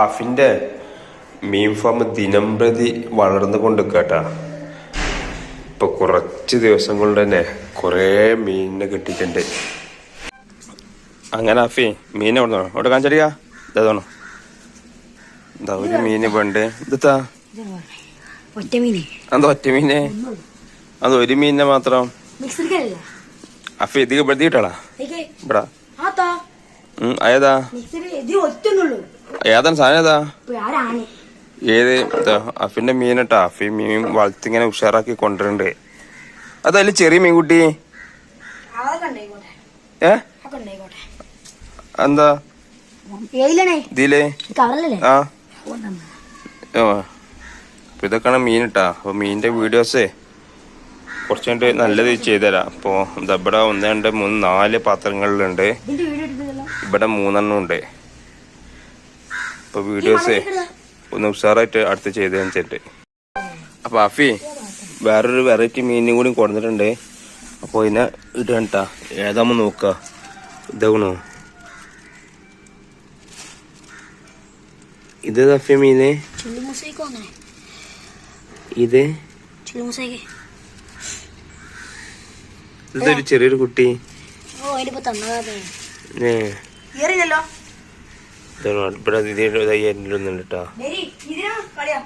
അഫിന്റെ മീൻ farm ദിനം പ്രതി വളർന്നു കൊണ്ട് കേട്ടാ ഇപ്പൊ കുറച്ച് ദിവസം കൊണ്ട് തന്നെ കുറേ മീനിനെ കിട്ടിയിട്ടുണ്ട്. അങ്ങനെ അഫി മീനെ എവിടെ അവിടെ കാണിച്ചടിയാ ഇതാണോ എന്താ ഒരു മീന് വേണ്ടേ ഇതാ മീനെ. എന്താ ഒറ്റ മീനെ? അത് ഒരു മീനിനെ മാത്രം. അഫി ഇത് ഇവിടെ. കിട്ടാളാ ഇവിടെ ഏതാ ഏതാണ് സാധനം ഏതാ? ഏത്? അഫിന്റെ മീനട്ടാ. അഫി മീൻ വളർത്തി ഇങ്ങനെ ഉഷാറാക്കി കൊണ്ടുവരണ്ട്. അതല്ല ചെറിയ മീൻകുട്ടി. ഏ? എന്താ? ഇതിലേ? ആ. അപ്പൊ ഇതൊക്കെയാണ് മീനിട്ടാ. അപ്പൊ മീനിന്റെ വീഡിയോസേ കുറച്ച് കണ്ട് നല്ലത് ചെയ്തുതരാം. അപ്പൊ ഇതാ ഇവിടെ ഒന്ന് രണ്ട് മൂന്ന് നാല് പാത്രങ്ങളിലുണ്ട്. ഇവിടെ മൂന്നെണ്ണം ഉണ്ട്. അപ്പൊ വീഡിയോസേ ഒന്ന് ഉഷാറായിട്ട് അടുത്ത് ചെയ്ത് വെച്ചിട്ട്. അപ്പൊ അഫി വേറൊരു വെറൈറ്റി മീനും കൂടി കൊടുത്തിട്ടുണ്ട് അപ്പൊ ഇതിനെ ഇടണ്ട ഏതാമ നോക്ക ഇതാണ്? ഇത് അഫി മീന്? ഇത്? ഇതൊരു ചെറിയൊരു കുട്ടി. ഓ അതിലിപ്പോ തന്നതാ ഏ ഇതാണ്. ഇവിടെ ഇതിന്റെ ഇതായി കേട്ടോ. ഇതിനാ കളിയാ?